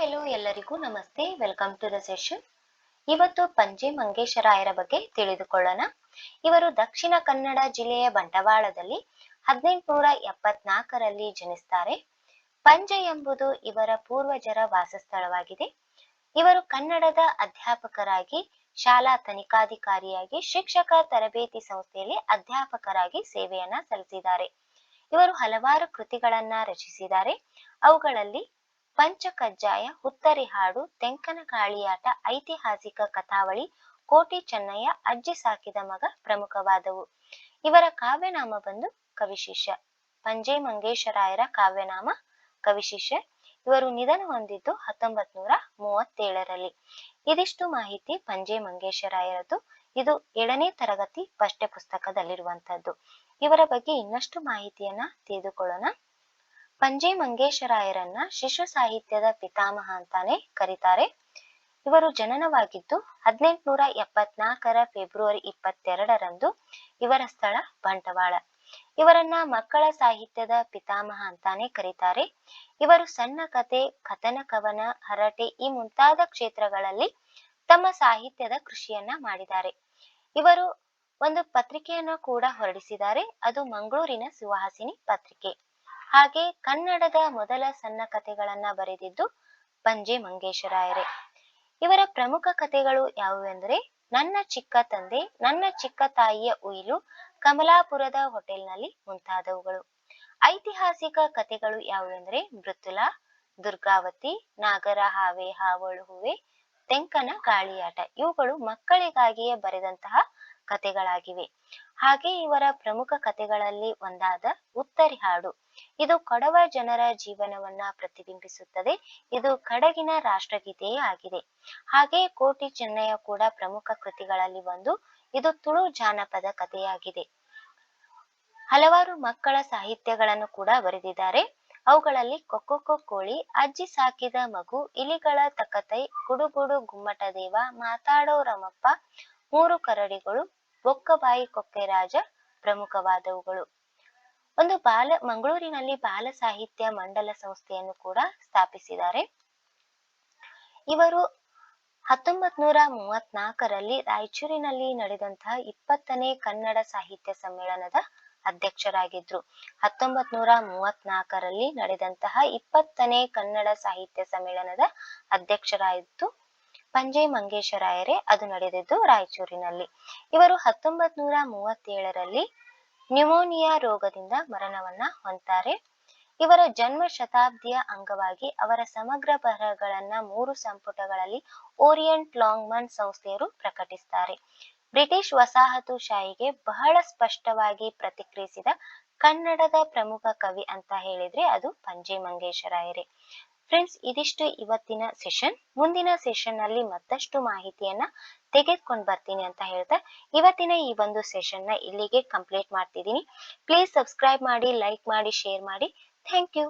Hello ಎಲ್ಲರಿಗೂ ನಮಸ್ತೆ. Welcome to the session ಇವತ್ತು ಪಂಜೆ ಮಂಗೇಶರಾಯರ ಬಗ್ಗೆ ತಿಳಿದುಕೊಳ್ಳೋಣ. ಇವರು ದಕ್ಷಿಣ ಕನ್ನಡ ಜಿಲ್ಲೆಯ ಬಂಟವಾಳದಲ್ಲಿ ಹದಿನೆಂಟುನೂರ ಎಪ್ಪತ್ನಾಲ್ಕರಲ್ಲಿ ಜನಿಸ್ತಾರೆ. ಪಂಜೆ ಎಂಬುದು ಇವರ ಪೂರ್ವಜರ ವಾಸಸ್ಥಳವಾಗಿದೆ. ಇವರು ಕನ್ನಡದ ಅಧ್ಯಾಪಕರಾಗಿ, ಶಾಲಾ ತನಿಖಾಧಿಕಾರಿಯಾಗಿ, ಶಿಕ್ಷಕ ತರಬೇತಿ ಸಂಸ್ಥೆಯಲ್ಲಿ ಅಧ್ಯಾಪಕರಾಗಿ ಸೇವೆಯನ್ನ ಸಲ್ಲಿಸಿದ್ದಾರೆ. ಇವರು ಹಲವಾರು ಕೃತಿಗಳನ್ನ ರಚಿಸಿದ್ದಾರೆ. ಅವುಗಳಲ್ಲಿ ಪಂಚಕಜ್ಜಾಯ, ಹುತ್ತರಿ ಹಾಡು, ತೆಂಕನ ಕಾಳಿಯಾಟ ಐತಿಹಾಸಿಕ ಕಥಾವಳಿ, ಕೋಟಿ ಚೆನ್ನಯ್ಯ, ಅಜ್ಜಿ ಸಾಕಿದ ಮಗ ಪ್ರಮುಖವಾದವು. ಇವರ ಕಾವ್ಯನಾಮ ಬಂದು ಕವಿಶಿಷ್ಯ. ಪಂಜೆ ಮಂಗೇಶರಾಯರ ಕಾವ್ಯನಾಮ ಕವಿಶಿಷ್ಯ. ಇವರು ನಿಧನ ಹೊಂದಿದ್ದು ಹತ್ತೊಂಬತ್ ನೂರ ಮೂವತ್ತೇಳರಲ್ಲಿ. ಇದಿಷ್ಟು ಮಾಹಿತಿ ಪಂಜೆ ಮಂಗೇಶರಾಯರದು. ಇದು ಏಳನೇ ತರಗತಿ ಪಠ್ಯ ಪುಸ್ತಕದಲ್ಲಿರುವಂತದ್ದು ಇವರ ಬಗ್ಗೆ ಇನ್ನಷ್ಟು ಮಾಹಿತಿಯನ್ನ ತಿಳಿದುಕೊಳ್ಳೋಣ. ಪಂಜೆ ಮಂಗೇಶರಾಯರನ್ನ ಶಿಶು ಸಾಹಿತ್ಯದ ಪಿತಾಮಹ ಅಂತಾನೆ ಕರೀತಾರೆ. ಇವರು ಜನನವಾಗಿದ್ದು ಹದಿನೆಂಟುನೂರ ಎಪ್ಪತ್ನಾಲ್ಕರ ಫೆಬ್ರವರಿ ಇಪ್ಪತ್ತೆರಡರಂದು ಇವರ ಸ್ಥಳ ಬಂಟವಾಳ. ಇವರನ್ನ ಮಕ್ಕಳ ಸಾಹಿತ್ಯದ ಪಿತಾಮಹ ಅಂತಾನೆ ಕರೀತಾರೆ. ಇವರು ಸಣ್ಣ ಕತೆ, ಕಥನ ಕವನ, ಹರಟೆ ಈ ಮುಂತಾದ ಕ್ಷೇತ್ರಗಳಲ್ಲಿ ತಮ್ಮ ಸಾಹಿತ್ಯದ ಕೃಷಿಯನ್ನ ಮಾಡಿದ್ದಾರೆ. ಇವರು ಒಂದು ಪತ್ರಿಕೆಯನ್ನ ಕೂಡ ಹೊರಡಿಸಿದ್ದಾರೆ. ಅದು ಮಂಗಳೂರಿನ ಸುವಾಸಿನಿ ಪತ್ರಿಕೆ. ಹಾಗೆ ಕನ್ನಡದ ಮೊದಲ ಸಣ್ಣ ಕಥೆಗಳನ್ನ ಬರೆದಿದ್ದು ಪಂಜೆ ಮಂಗೇಶರಾಯರೇ ಇವರ ಪ್ರಮುಖ ಕಥೆಗಳು ಯಾವುವೆಂದರೆ ನನ್ನ ಚಿಕ್ಕ ತಂದೆ, ನನ್ನ ಚಿಕ್ಕ ತಾಯಿಯ ಉಯಿಲು ಕಮಲಾಪುರದ ಹೋಟೆಲ್ನಲ್ಲಿ ಮುಂತಾದವುಗಳು. ಐತಿಹಾಸಿಕ ಕಥೆಗಳು ಯಾವುವೆಂದರೆ ಮೃತುಲ ದುರ್ಗಾವತಿ, ನಾಗರ ಹಾವೆ, ಹಾವಳು ಹೂವೆ, ತೆಂಕನ ಗಾಳಿಯಾಟ ಇವುಗಳು ಮಕ್ಕಳಿಗಾಗಿಯೇ ಬರೆದಂತಹ ಕಥೆಗಳಾಗಿವೆ. ಹಾಗೆ ಇವರ ಪ್ರಮುಖ ಕಥೆಗಳಲ್ಲಿ ಒಂದಾದ ಉತ್ತರಿ ಹಾಡು. ಇದು ಕೊಡವ ಜನರ ಜೀವನವನ್ನ ಪ್ರತಿಬಿಂಬಿಸುತ್ತದೆ. ಇದು ಕಡಗಿನ ರಾಷ್ಟ್ರಗೀತೆಯೇ ಆಗಿದೆ. ಹಾಗೆ ಕೋಟಿ ಚೆನ್ನಯ್ಯ ಕೂಡ ಪ್ರಮುಖ ಕೃತಿಗಳಲ್ಲಿ ಒಂದು. ಇದು ತುಳು ಜಾನಪದ ಕಥೆಯಾಗಿದೆ. ಹಲವಾರು ಮಕ್ಕಳ ಸಾಹಿತ್ಯಗಳನ್ನು ಕೂಡ ಬರೆದಿದ್ದಾರೆ. ಅವುಗಳಲ್ಲಿ ಕೊಕ್ಕೊಕ್ಕೊ ಕೋಳಿ, ಅಜ್ಜಿ ಸಾಕಿದ ಮಗು, ಇಲಿಗಳ ತಕತೈ, ಗುಡುಗುಡು ಗುಮ್ಮಟ ದೇವ, ಮಾತಾಡೋ ರಮಪ್ಪ, ಮೂರು ಕರಡಿಗಳು ಬೊಕ್ಕಬಾಯಿ ಕೊಕ್ಕೆ ರಾಜ ಪ್ರಮುಖವಾದವುಗಳು. ಒಂದು ಬಾಲ, ಮಂಗಳೂರಿನಲ್ಲಿ ಬಾಲ ಸಾಹಿತ್ಯ ಮಂಡಲ ಸಂಸ್ಥೆಯನ್ನು ಕೂಡ ಸ್ಥಾಪಿಸಿದ್ದಾರೆ. ಇವರು ಹತ್ತೊಂಬತ್ ನೂರ ಮೂವತ್ನಾಲ್ಕರಲ್ಲಿ ರಾಯಚೂರಿನಲ್ಲಿ ನಡೆದಂತಹ ಇಪ್ಪತ್ತನೇ ಕನ್ನಡ ಸಾಹಿತ್ಯ ಸಮ್ಮೇಳನದ ಅಧ್ಯಕ್ಷರಾಗಿದ್ರು. ಹತ್ತೊಂಬತ್ ನೂರ ಮೂವತ್ನಾಲ್ಕರಲ್ಲಿ ನಡೆದಂತಹ ಇಪ್ಪತ್ತನೇ ಕನ್ನಡ ಸಾಹಿತ್ಯ ಸಮ್ಮೇಳನದ ಅಧ್ಯಕ್ಷರಾಯಿತು ಪಂಜೆ ಮಂಗೇಶರಾಯರೇ ಅದು ನಡೆದಿದ್ದು ರಾಯಚೂರಿನಲ್ಲಿ. ಇವರು ಹತ್ತೊಂಬತ್ ನೂರ ಮೂವತ್ತೇಳರಲ್ಲಿ ನ್ಯೂಮೋನಿಯಾ ರೋಗದಿಂದ ಮರಣವನ್ನ ಹೊಂತಾರೆ ಇವರ ಜನ್ಮ ಶತಾಬ್ದಿಯ ಅಂಗವಾಗಿ ಅವರ ಸಮಗ್ರ ಬರಹಗಳನ್ನ ಮೂರು ಸಂಪುಟಗಳಲ್ಲಿ ಓರಿಯಂಟ್ ಲಾಂಗ್ಮನ್ ಸಂಸ್ಥೆಯರು ಪ್ರಕಟಿಸ್ತಾರೆ. ಬ್ರಿಟಿಷ್ ವಸಾಹತುಶಾಹಿಗೆ ಬಹಳ ಸ್ಪಷ್ಟವಾಗಿ ಪ್ರತಿಕ್ರಿಯಿಸಿದ ಕನ್ನಡದ ಪ್ರಮುಖ ಕವಿ ಅಂತ ಹೇಳಿದ್ರೆ ಅದು ಪಂಜೆ ಮಂಗೇಶರಾಯರೇ ಫ್ರೆಂಡ್ಸ್, ಇದಿಷ್ಟು ಇವತ್ತಿನ ಸೆಷನ್. ಮುಂದಿನ ಸೆಷನ್ನಲ್ಲಿ ಮತ್ತಷ್ಟು ಮಾಹಿತಿಯನ್ನ ತೆಗೆದುಕೊಂಡು ಬರ್ತೀನಿ ಅಂತ ಹೇಳ್ತಾ ಇವತ್ತಿನ ಈ ಒಂದು ಸೆಷನ್ನ ಇಲ್ಲಿಗೆ ಕಂಪ್ಲೀಟ್ ಮಾಡ್ತಿದ್ದೀನಿ. ಪ್ಲೀಸ್ ಸಬ್ಸ್ಕ್ರೈಬ್ ಮಾಡಿ, ಲೈಕ್ ಮಾಡಿ, ಶೇರ್ ಮಾಡಿ. Thank you.